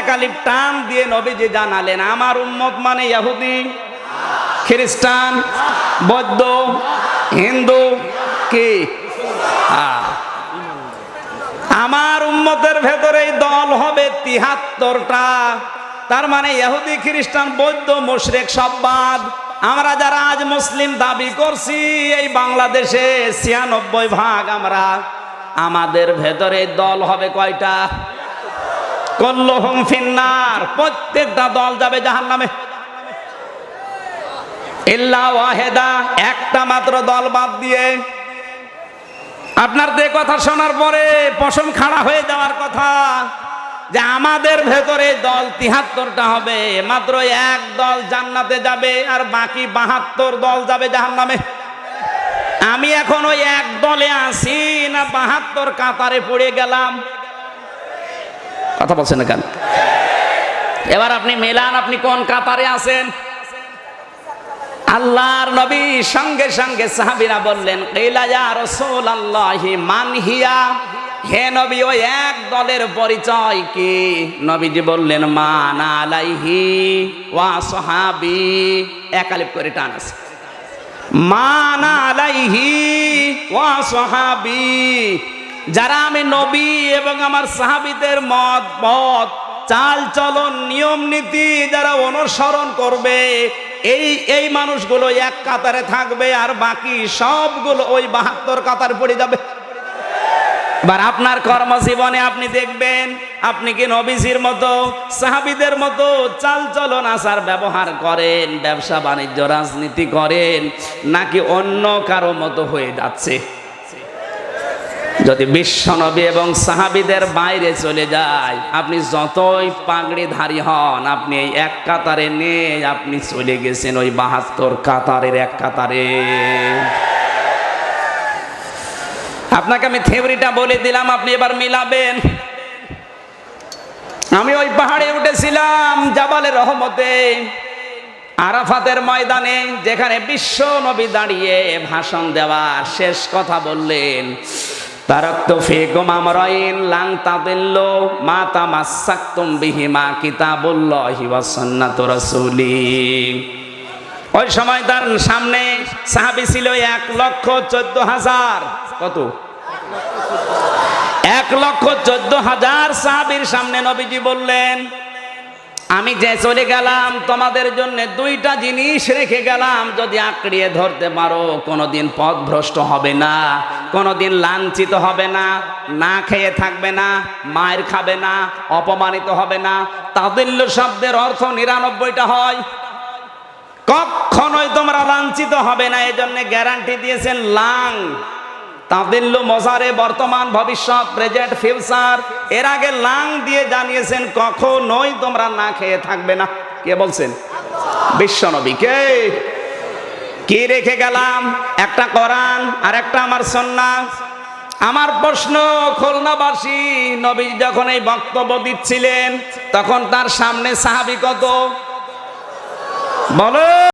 একালিপ টান দিয়ে নবীজি জানালেন, আমার উম্মত মানে ইহুদি খ্রিস্টান, বৌদ্ধ, হিন্দু, কি। আমার উম্মতের ভেতরে দল হবে তিহাত্তরটা, তার মানে ইহুদি খ্রিস্টান, বৌদ্ধ, মুশরিক সব বাদ। আমরা যারা আজ মুসলিম দাবি করছি, এই বাংলাদেশে ছিয়ানব্বই ভাগ আমরা। আমাদের ভেতরে দল হবে কয়টা? ফিন্নার, প্রত্যেকটা দল যাবে জাহান নামে ওয়াহেদা, একটা মাত্র দল বাদ দিয়ে। আপনার যে কথা শোনার পরে পশম খাড়া হয়ে যাওয়ার কথা, যে আমাদের ভেতরে দল তিহাত্তরটা হবে, মাত্র এক দল জান্নাতে যাবে আর বাকি বাহাত্তর দল যাবে জাহান্নামে। আমি এখন ওই এক দলে আছি না বাহাত্তর কাতারে পড়ে গেলাম। কথা বলছেন না কেন? এবার আপনি মেলান, আপনি কোন কাতারে আছেন? আল্লাহর নবী সঙ্গে সঙ্গে সাহাবিরা বললেন, কেলা ইয়া রাসূলুল্লাহি, মান হে নবী, ওই এক দলের পরিচয় কি? নবীজি বললেন, মান আলাইহি ওয়া সাহাবি। একালিপ করে টান আছে। মান আলাইহি ওয়া সাহাবি। যারা আমি নবী এবং আমার সাহাবিদের মত, পথ, চাল চলন, নিয়ম নীতি যারা অনুসরণ করবে, এই এই মানুষগুলো এক কাতারে থাকবে আর বাকি সবগুলো ওই বাহাত্তর কাতার পড়ে যাবে। এবার আপনার কর্মজীবনে আপনি দেখবেন, আপনি কি নবীজির মতো, সাহাবিদের মতো চাল চলন আচার ব্যবহার করেন, ব্যবসা বাণিজ্য, রাজনীতি করেন, নাকি অন্য কারও মতো হয়ে যাচ্ছে? যদি বিশ্বনবী এবং সাহাবিদের বাইরে চলে যায়, আপনি যতই পাগড়িধারী হন, আপনি এই এক কাতারে নিয়ে আপনি চলে গেছেন ওই বাহাত্তর কাতারের এক কাতারে। আপনাকে আমি থিওরিটা বলে দিলাম, আপনি এবার মিলাবেন। আমি ওই পাহাড়ে উঠেছিলাম জাবালের রহমতে, আরাফাতের ময়দানে, যেখানে বিশ্ব নবী দাঁড়িয়ে ভাষণ দেওয়ার শেষ কথা বললেন তারাক্তু ফিকুম আমরাইন লাং তাদিল্লু মা তামাসসাকতুম ওই সময় তার সামনে সাহাবী ছিল এক লক্ষ চোদ্দ হাজার। কত? এক লক্ষ চোদ্দ হাজার সামনে নবীজি বললেন, আমি যে চলে গেলাম, তোমাদের জন্য দুইটা জিনিস রেখে গেলাম। যদি আঁকড়িয়ে ধরতে পারো, কোনোদিন পথভ্রষ্ট হবে না। কোনোদিন লাঞ্ছিত হবে না না খেয়ে থাকবে না, মায়ের খাবে না, অপমানিত হবে না। তাদিল্য শব্দের অর্থ নিরানব্বইটা হয়। কখনোই তোমরা লাঞ্ছিত হবে না এই জন্য গ্যারান্টি দিয়েছেন লাং। তাদিল্লু মজারে বর্তমান ভবিষ্যৎ, প্রেজেন্ট ফিউচার, এর আগে লাং দিয়ে জানিয়েছেন, কখনোই তোমরা না খেয়ে থাকবে না। কে বলছেন? বিশ্বনবী। কে? কি রেখে গেলাম? একটা কোরআন আর একটা আমার সন্ন্যাস। আমার প্রশ্ন, খুলনাবাসী, নবী যখন এই বক্তব্য দিচ্ছিলেন, তখন তার সামনে সাহাবি কত? বলো।